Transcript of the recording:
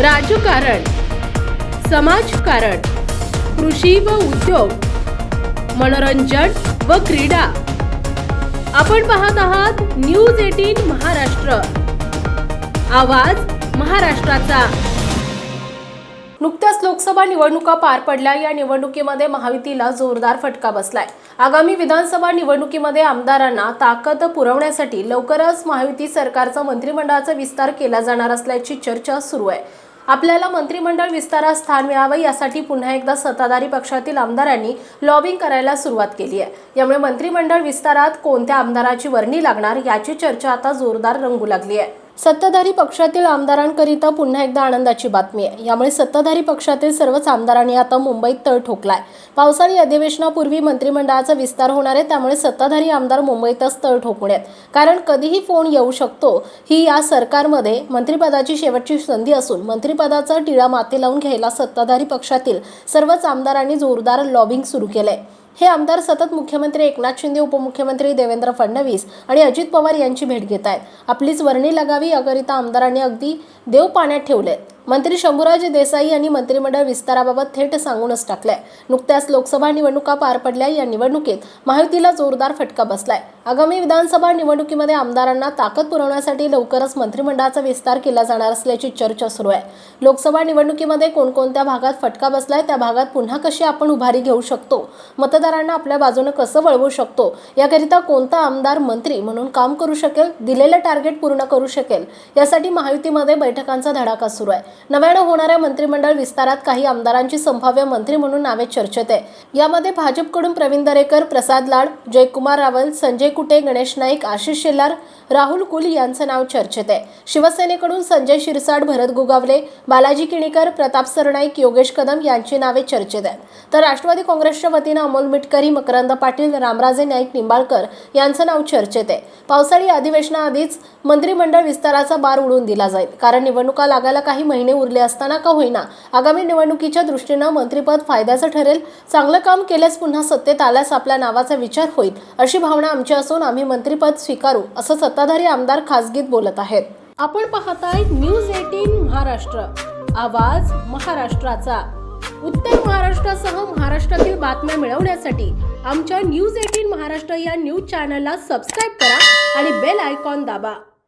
राजकारण समाजकारण कृषी व उद्योग मनोरंजन व क्रीडा. आपण पाहत आहात न्यूज एटीन महाराष्ट्र. आवाज महाराष्ट्राचा. नुकत्याच लोकसभा निवडणुका पार पडल्या. या निवडणुकीमध्ये महायुतीला जोरदार फटका बसलाय. आगामी विधानसभा निवडणुकीमध्ये आमदारांना ताकद पुरवण्यासाठी लवकरच महायुती सरकारचा मंत्रिमंडळाचा विस्तार केला जाणार असल्याची चर्चा सुरू आहे. आपल्याला मंत्रिमंडळ विस्तारात स्थान मिळावं यासाठी पुन्हा एकदा सत्ताधारी पक्षातील आमदारांनी लॉबिंग करायला सुरुवात केली आहे. यामुळे मंत्रिमंडळ विस्तारात कोणत्या आमदाराची वर्णी लागणार याची चर्चा आता जोरदार रंगू लागली आहे. सत्ताधारी पक्षातील आमदारांकरिता पुन्हा एकदा आनंदाची बातमी आहे. यामुळे सत्ताधारी पक्षातील सर्वच आमदारांनी आता मुंबईत तळ ठोकलाय. पावसाळी अधिवेशनापूर्वी मंत्रिमंडळाचा विस्तार होणार आहे त्यामुळे सत्ताधारी आमदार मुंबईतच तळ ठोकण्यात कारण कधीही फोन येऊ शकतो ही या सरकारमध्ये मंत्रिपदाची शेवटची संधी असून मंत्रिपदाचा टिळा माती लावून घ्यायला सत्ताधारी पक्षातील सर्वच आमदारांनी जोरदार लॉबिंग सुरू केलंय. हे आमदार सतत मुख्यमंत्री एकनाथ शिंदे उपमुख्यमंत्री देवेंद्र फडणवीस आणि अजित पवार यांची भेट घेत आहेत. आपलीच वर्णी लगावी याकरिता आमदारांनी अगदी देव पाण्यात ठेवले मंत्री शंभूराज देसाई यांनी मंत्रिमंडळ विस्ताराबाबत थेट सांगूनच टाकलंय. नुकत्याच लोकसभा निवडणुका पार पडल्या या निवडणुकीत महायुतीला जोरदार फटका बसलाय. आगामी विधानसभा निवडणुकीमध्ये आमदारांना ताकद पुरवण्यासाठी लवकरच मंत्रिमंडळाचा विस्तार केला जाणार असल्याची चर्चा सुरू आहे. लोकसभा निवडणुकीमध्ये कोणकोणत्या भागात फटका बसलाय त्या भागात पुन्हा कशी आपण उभारी घेऊ शकतो? मतदारांना आपल्या बाजूने कसं वळवू शकतो? याकरिता कोणता आमदार मंत्री म्हणून काम करू शकेल दिलेलं टार्गेट पूर्ण करू शकेल? यासाठी महायुतीमध्ये बैठकांचा धडाका सुरू आहे. नव्यानं होणाऱ्या मंत्रिमंडळ विस्तारात काही आमदारांची संभाव्य मंत्री म्हणून नावे चर्चेत आहे. यामध्ये भाजपकडून प्रवीण दरेकर प्रसाद लाड जयकुमार रावल संजय कुटे गणेश नाईक आशिष शेलार राहुल कुल यांचं नाव चर्चेत आहे. शिवसेनेकडून संजय शिरसाट भरत गुगावले बालाजी किणीकर प्रताप सरनाईक योगेश कदम यांची नावे चर्चेत आहेत. तर राष्ट्रवादी काँग्रेसच्या वतीनं अमोल मिटकरी मकरंद पाटील रामराजे नाईक निंबाळकर यांचं नाव चर्चेत आहे. पावसाळी अधिवेशनाआधीच मंत्रिमंडळ विस्ताराचा बार उडून दिला जाईल. कारण निवडणुका लागायला काही महिने उरले असताना का होईना. आगामी निवडणुकीच्या दृष्टीनं मंत्रिपद फायद्याचं ठरेल. चांगलं काम केल्यास पुन्हा सत्तेत आल्यास आपल्या नावाचा विचार होईल अशी भावना आमची असून आम्ही मंत्रिपद स्वीकारू असं सत्ताधारी आमदार खासगीत बोलत आहेत. आपण पाहताय न्यूज एटीन महाराष्ट्र. आवाज महाराष्ट्राचा. उत्तर महाराष्ट्रासह महाराष्ट्रातील बातम्या मिळवण्यासाठी आमच्या न्यूज एटीन महाराष्ट्र या न्यूज चॅनलला सबस्क्राईब करा आणि बेल आयकॉन दाबा.